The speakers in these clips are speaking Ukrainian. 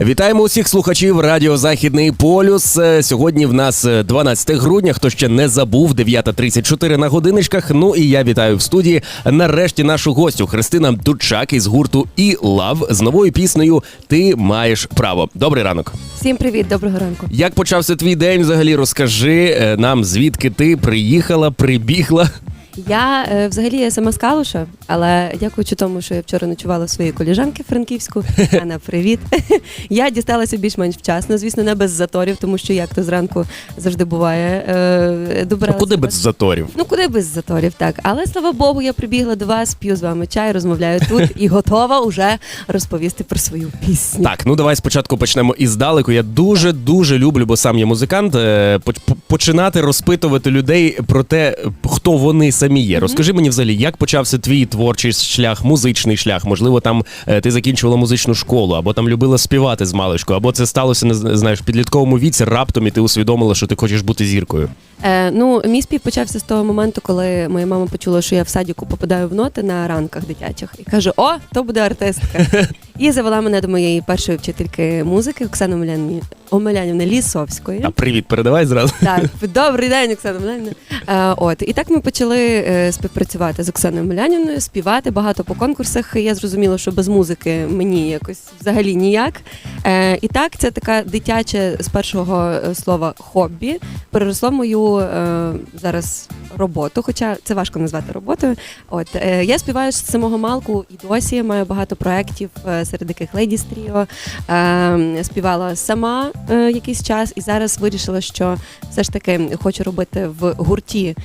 Вітаємо усіх слухачів Радіо Західний Полюс. Е, Сьогодні в нас е, 12 грудня. Хто ще не забув, 9.34 на годиночках. Ну і я вітаю в студії нарешті нашу гостю Христина Дучак із гурту і Лав з новою піснею Ти маєш право. Добрий ранок. Всім привіт, доброго ранку. Як почався твій день? Взагалі розкажи е, нам, звідки ти приїхала, прибігла. Я е, взагалі я сама з Калуша, але дякуючи тому, що я вчора ночувала в своїй коліжанки Франківську. Анна, привіт. я дісталася більш-менш вчасно, звісно, не без заторів, тому що як то зранку завжди буває. Е, А куди без заторів? Ну куди без заторів, так. Але слава Богу, я прибігла до вас, п'ю з вами чай, розмовляю тут і готова уже розповісти про свою пісню. Так, ну давай спочатку почнемо іздалеку. Я дуже дуже люблю, бо сам є музикант. е, Починати розпитувати людей про те, хто вони самі є. Розкажи мені взагалі, як почався твій творчий шлях, музичний шлях? Можливо, там е, ти закінчувала музичну школу, або там любила співати з маличку, або це сталося не знаєш в підлітковому віці раптом, і ти усвідомила, що ти хочеш бути зіркою. Е, ну, мій спів почався з того моменту, коли моя мама почула, що я в садіку попадаю в ноти на ранках дитячих, і каже: О, то буде артистка. І завела мене до моєї першої вчительки музики Оксани Омелянівни- Омелянівни Лісовської. А привіт, передавай зразу. Так, добрий день, Оксана Мелянівна. Е, от і так ми почали е, співпрацювати з Оксаною Мелянівною, співати багато по конкурсах. Я зрозуміла, що без музики мені якось взагалі ніяк. Е, і так, це така дитяче з першого е, слова хобі переросло мою зараз роботу, хоча це важко назвати роботою. От я співаю з самого малку і досі маю багато проєктів, серед яких Trio. Е, співала сама якийсь час, і зараз вирішила, що все ж таки хочу робити в гурті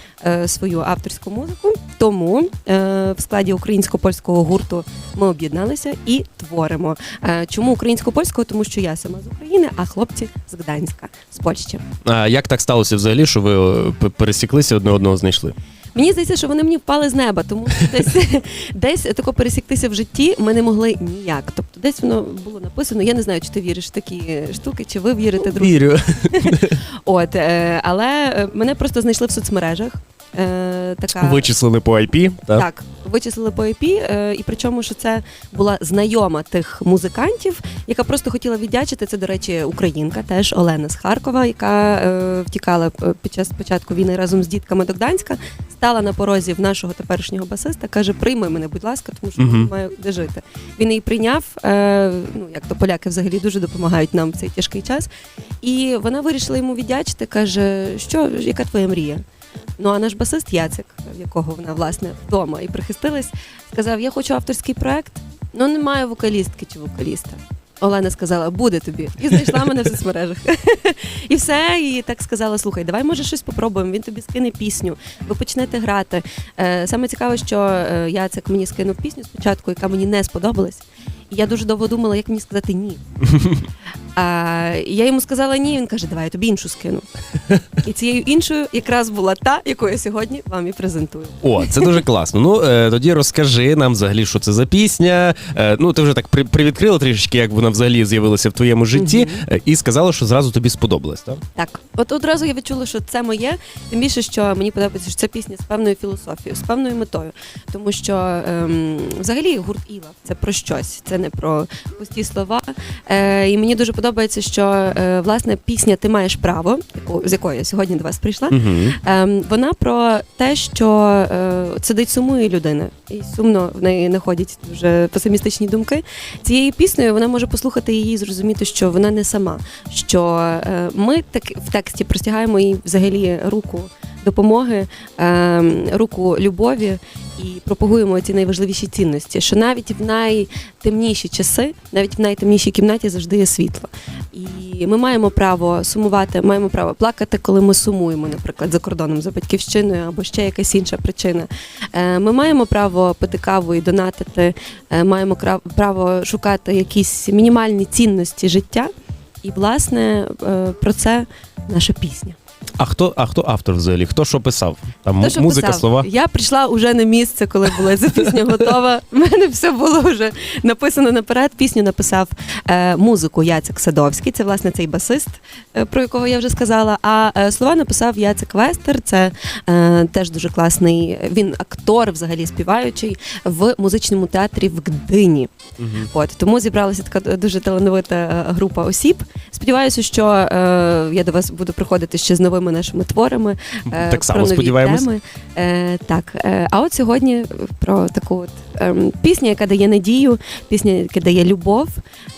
свою авторську музику. Тому е, в складі українсько-польського гурту ми об'єдналися і творимо. Е, чому українсько-польського? Тому що я сама з України, а хлопці з Гданська, з Польщі. А як так сталося взагалі, що ви е, пересіклися одне одного знайшли? Мені здається, що вони мені впали з неба, тому що десь десь тако пересіктися в житті ми не могли ніяк. Тобто, десь воно було написано. Я не знаю, чи ти віриш в такі штуки, чи ви вірите друг. Вірю. От е, але е, мене просто знайшли в соцмережах. Е, така Вичислили по IP, так? так, вичислили по IP, е, і причому, що це була знайома тих музикантів, яка просто хотіла віддячити. Це, до речі, українка, теж Олена з Харкова, яка е, втікала е, під час початку війни разом з дітками до Гданська, стала на порозі в нашого теперішнього басиста, каже: прийми мене, будь ласка, тому що Мгм. я маю де жити. Він її прийняв. Е, ну як то поляки взагалі дуже допомагають нам в цей тяжкий час. І вона вирішила йому віддячити. каже, що яка твоя мрія? Ну а наш басист Яцик, в якого вона власне вдома і прихистилась, сказав: Я хочу авторський проект, ну немає вокалістки чи вокаліста. Олена сказала, буде тобі, і знайшла мене в соцмережах. і все, і так сказала: слухай, давай може щось попробуємо. Він тобі скине пісню, ви почнете грати. Е, саме цікаве, що я це мені скинув пісню спочатку, яка мені не сподобалась. Я дуже довго думала, як мені сказати ні. А, я йому сказала ні. Він каже, давай я тобі іншу скину. І цією іншою якраз була та, яку я сьогодні вам і презентую. О, це дуже класно. Ну е, тоді розкажи нам взагалі, що це за пісня. Е, ну ти вже так при, привідкрила трішечки, як вона взагалі з'явилася в твоєму житті, е, і сказала, що зразу тобі сподобалось, так? Так, от одразу я відчула, що це моє. Тим більше, що мені подобається, що це пісня з певною філософією, з певною метою. Тому що ем, взагалі гурт Іла це про щось, це не про пусті слова. Е, і мені дуже подобається, що е, власне пісня Ти маєш право, яку з якою я сьогодні до вас прийшла. Угу. Ем, вона про те, що е, сидить сумує людина, і сумно в неї находять дуже песимістичні думки. Цією піснею вона може послухати її і зрозуміти, що вона не сама. Що е, ми так в тексті простягаємо їй взагалі руку допомоги, е, руку любові і пропагуємо ці найважливіші цінності. Що навіть в найтемніші часи, навіть в найтемнішій кімнаті завжди є світло. І ми маємо право сумувати, маємо право плакати, коли ми сумуємо, наприклад, за кордоном за батьківщиною або ще якась інша причина. Е, Ми маємо право пити каву і донатити, е, маємо право шукати якісь мінімальні цінності життя. І, власне, е, про це наша пісня. А хто, а хто автор взагалі? Хто що писав? Там Хто що музика, писав? слова? Я прийшла уже на місце, коли була ця пісня готова. У мене все було вже написано наперед. Пісню написав е, музику Яцек Садовський. Це власне цей басист, е, про якого я вже сказала. А е, слова написав Яцек Вестер. Це е, теж дуже класний. Він актор, взагалі співаючий в музичному театрі в Гдині. От тому зібралася така дуже талановита е, група осіб. Сподіваюся, що е, я до вас буду приходити ще з новими нашими творами. е, Так само сподіваємось. теми. Е, так, е, а от сьогодні про таку от ем, пісню, яка дає надію, пісня, яка дає любов.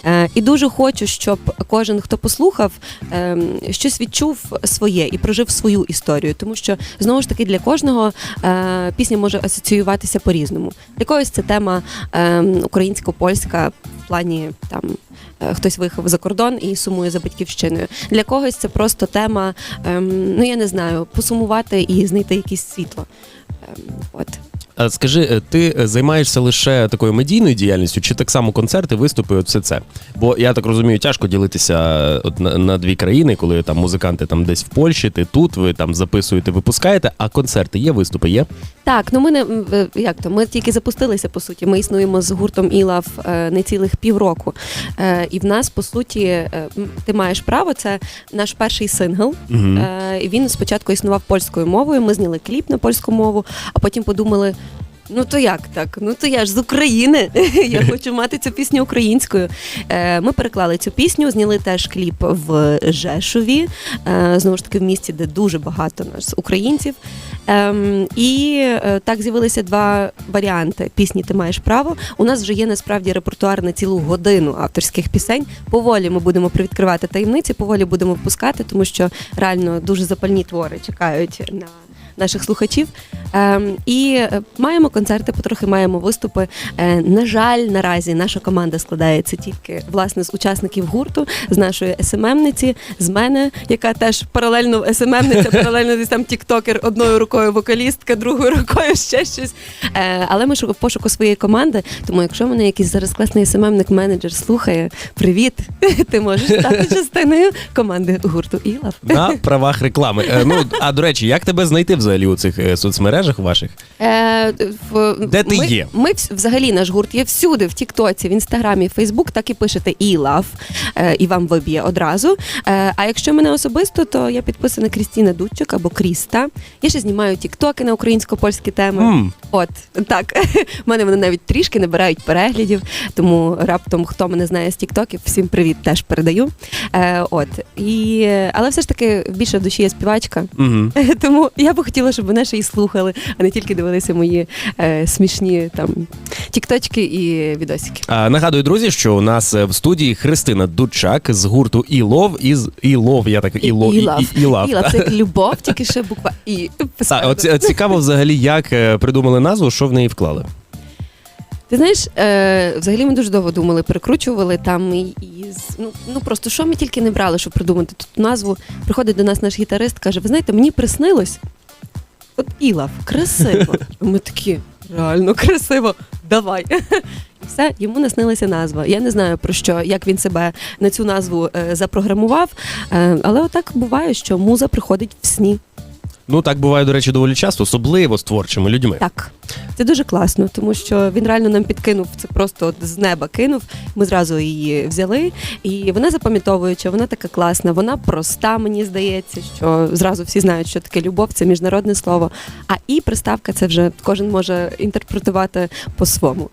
Е, і дуже хочу, щоб кожен, хто послухав, ем, щось відчув своє і прожив свою історію. Тому що знову ж таки для кожного пісня може асоціюватися по-різному. Для когось це тема ем, українсько-польська в плані там. Е, Хтось виїхав за кордон і сумує за батьківщиною. Для когось це просто тема, ем, ну я не знаю, посумувати і знайти якесь світло. Ем, от. А скажи, е, ти е, займаєшся лише такою медійною діяльністю, чи так само концерти, виступи, от все це? Бо я так розумію, тяжко ділитися от на, на дві країни, коли там музиканти там десь в Польщі, ти тут, ви там записуєте, випускаєте, а концерти є, виступи є? Так, ну ми не е, як то ми тільки запустилися по суті. Ми існуємо з гуртом Ілав е, не цілих півроку. Е, і в нас по суті ти маєш право. Це наш перший сингл. Е, він спочатку існував польською мовою. Ми зняли кліп на польську мову, а потім подумали. Ну то як так? Ну то я ж з України. Я хочу мати цю пісню українською. Е, Ми переклали цю пісню, зняли теж кліп в Жешові, е, знову ж таки в місті, де дуже багато нас українців. Ем, І е, так з'явилися два варіанти пісні Ти маєш право. У нас вже є насправді репертуар на цілу годину авторських пісень. Поволі ми будемо привідкривати таємниці, поволі будемо впускати, тому що реально дуже запальні твори чекають на. Наших слухачів ем, і е, маємо концерти, потрохи маємо виступи. Е, на жаль, наразі наша команда складається тільки власне з учасників гурту, з нашої СММниці, з мене, яка теж паралельно СММниця, паралельно десь там тіктокер, одною рукою вокалістка, другою рукою ще щось. Е, але ми в пошуку своєї команди. Тому, якщо мене якийсь зараз класний СММник менеджер слухає, привіт, ти можеш стати частиною команди гурту Ілав. На правах реклами. Ну, а до речі, як тебе знайти взагалі у цих е, соцмережах ваших? Е, в, Де ти ми, є? Ми вс- взагалі наш гурт є всюди, в Тіктоці, в Інстаграмі, Фейсбук, так і пишете і лав, е, і вам виб'є одразу. Е, а якщо мене особисто, то я підписана Крістіна Дудчик або Кріста. Я ще знімаю тіктоки на українсько-польські теми. М. От так. У мене вони навіть трішки набирають переглядів, тому раптом хто мене знає з тіктоків, всім привіт теж передаю. Е, от і але все ж таки більше в душі я співачка. Мгм. Тому я би хотіла, щоб мене ще і слухали, а не тільки дивилися мої е, смішні там тікточки і відосики. А, нагадую, друзі, що у нас е, в студії Христина Дудчак з гурту Ілов із Ілов, я так Ілов, і, Ілав. і, Ілав. Ілав, це як любов, тільки ще буква і. А, посередині. от, цікаво взагалі, як е, придумали назву, що в неї вклали. Ти знаєш, е, взагалі ми дуже довго думали, перекручували там і, і ну, ну просто що ми тільки не брали, щоб придумати тут назву. Приходить до нас наш гітарист, каже: Ви знаєте, мені приснилось. От Ілав, красиво. Ми такі, реально красиво, давай. І все, йому наснилася назва. Я не знаю про що, як він себе на цю назву е, запрограмував. Е, але отак буває, що муза приходить в сні. Ну так буває, до речі, доволі часто, особливо з творчими людьми. Так, це дуже класно, тому що він реально нам підкинув це просто от з неба кинув. Ми зразу її взяли, і вона запам'ятовуюча, вона така класна, вона проста, мені здається, що зразу всі знають, що таке любов, це міжнародне слово. А і приставка це вже кожен може інтерпретувати по-своєму.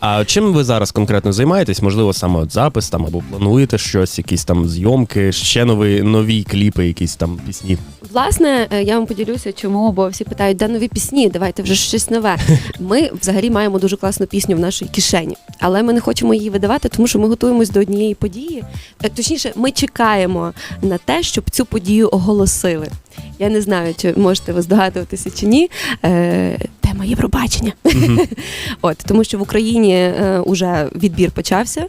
А чим ви зараз конкретно займаєтесь? Можливо, саме от запис там або плануєте щось, якісь там зйомки, ще нові нові кліпи, якісь там пісні. Власне, е, я вам поділюся, чому, бо всі питають, де нові пісні, давайте вже щось нове. Нове. Ми взагалі маємо дуже класну пісню в нашій кишені, але ми не хочемо її видавати, тому що ми готуємось до однієї події. Е, Точніше, ми чекаємо на те, щоб цю подію оголосили. Я не знаю, чи можете ви здогадуватися чи ні. Е, тема Євробачення. От тому, що в Україні е, уже відбір почався.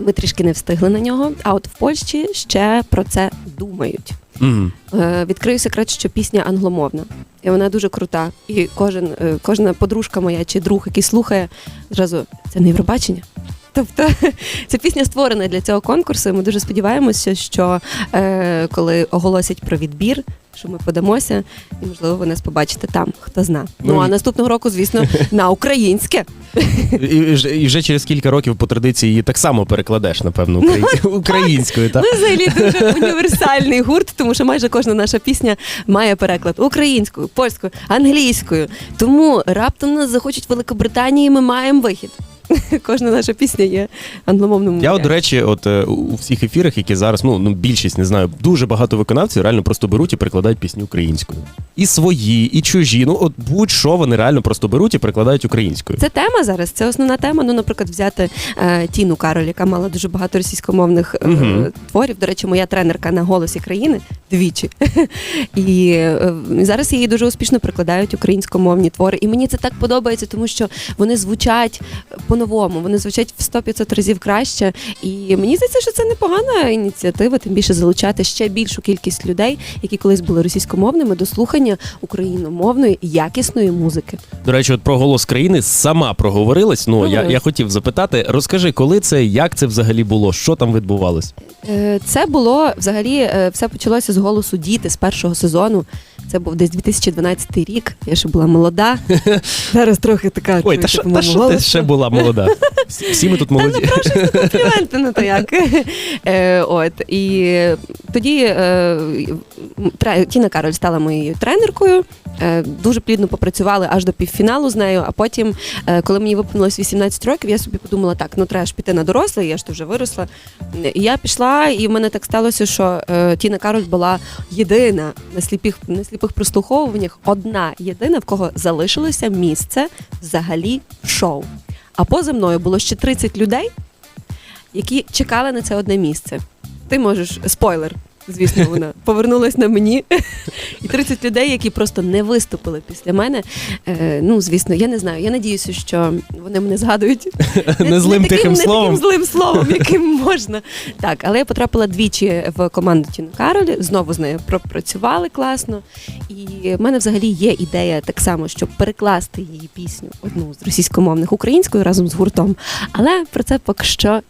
Ми трішки не встигли на нього. А от в Польщі ще про це думають. Мгм. Е, відкрию секрет, що пісня англомовна, і вона дуже крута. І кожен, е, кожна подружка моя чи друг, який слухає, зразу це не Євробачення. Тобто ця пісня створена для цього конкурсу. і Ми дуже сподіваємося, що е, коли оголосять про відбір, що ми подамося, і можливо ви нас побачите там, хто зна. Ну, Ну, а і- наступного року, звісно, на українське. І, і, вже- і вже через кілька років по традиції її так само перекладеш, напевно, украї- українською. Так? Ми взагалі дуже універсальний гурт, тому що майже кожна наша пісня має переклад українською, польською, англійською. Тому раптом нас захочуть в Великобританії, ми маємо вихід. Кожна наша пісня є англомовним. Я, от, до речі, от е, у всіх ефірах, які зараз, ну, ну більшість не знаю, дуже багато виконавців реально просто беруть і перекладають пісні українською. І свої, і чужі. Ну, от будь-що вони реально просто беруть і перекладають українською. Це тема зараз, це основна тема. Ну, наприклад, взяти е, Тіну Кароль, яка мала дуже багато російськомовних е, Мгм. творів. До речі, моя тренерка на голосі країни двічі. І е, зараз її дуже успішно перекладають українськомовні твори. І мені це так подобається, тому що вони звучать по-новому, вони звучать в 100-500 разів краще. І мені здається, що це непогана ініціатива, тим більше залучати ще більшу кількість людей, які колись були російськомовними, до слухання україномовної якісної музики. До речі, от про голос країни сама проговорилась. Ну, я, я хотів запитати, розкажи, коли це, як це взагалі було, що там відбувалось? Е, Це було взагалі е, все почалося з голосу діти з першого сезону. Це був десь 2012 рік. Я ще була молода. Зараз трохи така. Ой, та що, та що ти ще була молода? Всі ми тут молоді. компліменти, ну то як. Е, от і тоді е, Тіна Кароль стала моєю тренеркою. Е, дуже плідно попрацювали аж до півфіналу з нею. А потім, е, коли мені виповнилось 18 років, я собі подумала, так, ну треба ж піти на доросле, я ж то вже виросла. І я пішла, і в мене так сталося, що е, Тіна Кароль була єдина на сліпих, на сліпих прослуховуваннях, одна єдина, в кого залишилося місце взагалі в шоу. А поза мною було ще 30 людей, які чекали на це одне місце. Ти можеш спойлер. Звісно, вона повернулась на мені. І 30 людей, які просто не виступили після мене. Е, ну, звісно, я не знаю. Я надіюся, що вони мене згадують Не злим таким, тихим не словом. таким злим словом, яким можна. Так, але я потрапила двічі в команду Тіни Каролі, знову з нею пропрацювали класно. І в мене взагалі є ідея так само, щоб перекласти її пісню одну з російськомовних українською разом з гуртом. Але про це поки що.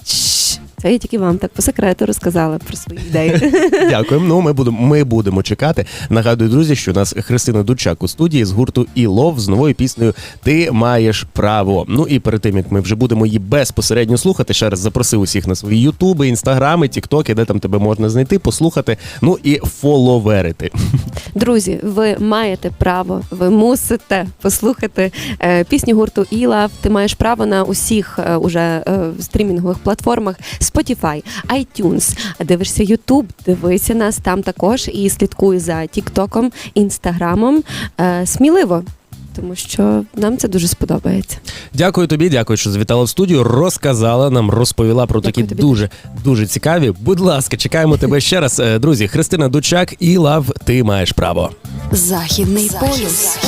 Це я тільки вам так по секрету розказала про свої ідеї. Дякуємо. Ну, ми будемо, ми будемо чекати. Нагадую, друзі, що у нас Христина Дучак у студії з гурту і лов з новою піснею Ти маєш право. Ну і перед тим як ми вже будемо її безпосередньо слухати, ще раз запросив усіх на свої ютуби, інстаграми, тіктоки, де там тебе можна знайти, послухати. Ну і фоловерити. Друзі, ви маєте право, ви мусите послухати е, пісні гурту Іла. Ти маєш право на усіх е, уже е, стрімінгових платформах Spotify, iTunes. Дивишся YouTube, дивися нас там також і слідкуй за Тіктоком, Інстаграмом. Е, сміливо. Тому що нам це дуже сподобається. Дякую тобі, дякую, що завітала в студію. Розказала нам, розповіла про Дякую такі тобі дуже дуже цікаві. Будь ласка, чекаємо тебе ще раз. Е, Друзі, Христина Дучак і лав. Ти маєш право. Західний полюс.